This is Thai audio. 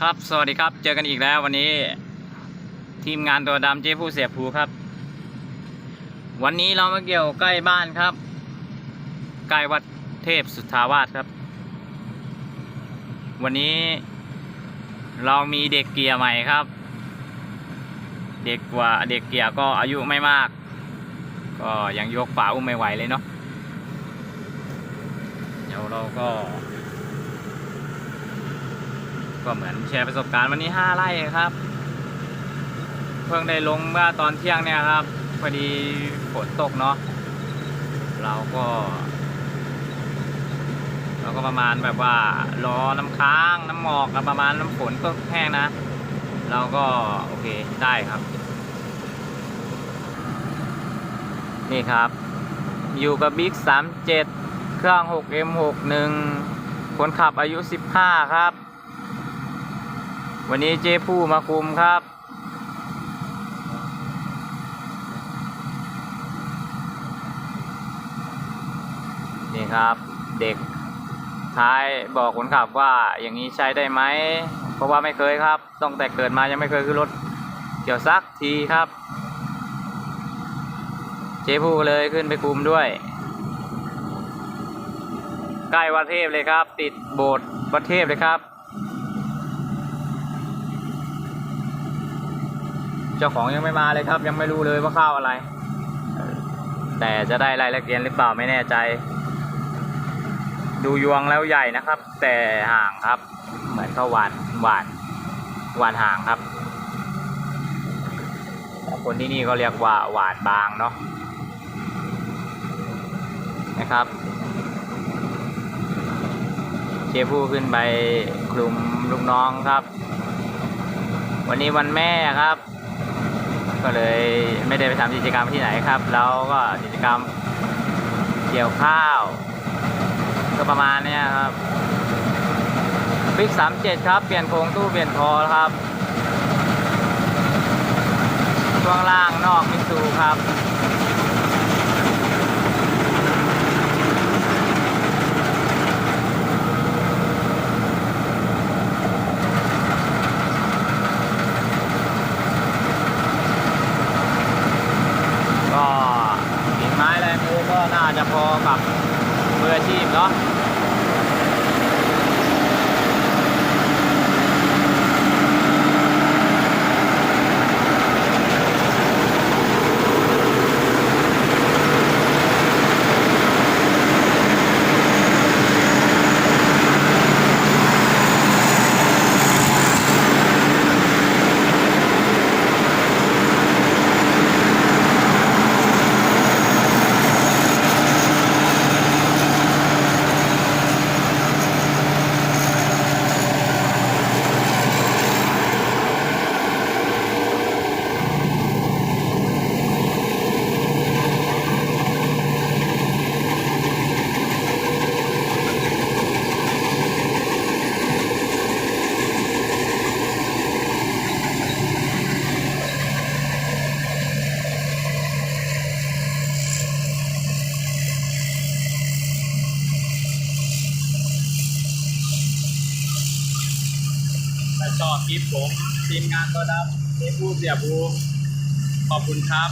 ครับสวัสดีครับเจอกันอีกแล้ววันนี้ ทีมงานตัวดำเจ๊ผู้เสียภูครับ วันนี้เรามาเกี่ยวใกล้บ้านครับ ใกล้วัดเทพสุทธาวาสครับ วันนี้ เรามีเด็กเกียร์ใหม่ครับ เด็กกว่าเด็กเกียร์ก็อายุไม่มาก ก็ยังยกฝาอุ้มไม่ไหวเลยเนาะเดี๋ยวเราก็ ก็เหมือนแชร์ประสบการณ์วันนี้ห้าไร่ครับ เพิ่งได้ลงเมื่อตอนเที่ยงเนี่ยครับพอดีฝนตกเนาะเราก็ เราก็ประมาณแบบว่ารอน้ำค้างน้ำหมอกกับประมาณน้ำฝนก็แห้งนะ เราก็โอเคได้ครับ นี่ครับ อยู่กับบิ๊ก37 เครื่อง 6M61 คนขับอายุ 15 ครับ วันนี้เจ๊ผู้มาคุมครับ นี่ครับเด็กท้ายบอกคนขับว่าอย่างนี้ใช้ได้ไหม เพราะว่าไม่เคยครับตั้งแต่เกิดมายังไม่เคยขึ้นรถเกี่ยวซักทีครับ เจ๊ผู้เลยขึ้นไปคุมด้วย ใกล้วัดเทพเลยครับ ติดโบสถ์วัดเทพเลยครับ เจ้าของยังไม่มาเลยครับ ยังไม่รู้เลยว่าข้าวอะไร แต่จะได้รายละเอียดหรือเปล่าไม่แน่ใจ ดูยวงแล้วใหญ่นะครับ แต่ห่างครับ เหมือนข้าวหวานหวานหวานห่างครับคนที่นี่ก็เรียกว่าหวานบางเนาะนะครับเชฟผู้ขึ้นไปคลุมลูกน้องครับ วันนี้วันแม่ครับ ก็เลยไม่ได้ไปทำกิจกรรมที่ไหนครับ แล้วก็กิจกรรมเกี่ยวข้าว ก็ประมาณเนี้ยครับบิ๊กสามเจ็ดครับ เปลี่ยนโครงตู้เปลี่ยนคอครับช่วงล่างนอกมิสูครับ ก็ฝีไม้ลายมือก็น่าจะ พอกับมืออาชีพเนาะ ถ้าชอบคลิปผมทีมงานก็ดับเทพูเสียบูขอบคุณครับ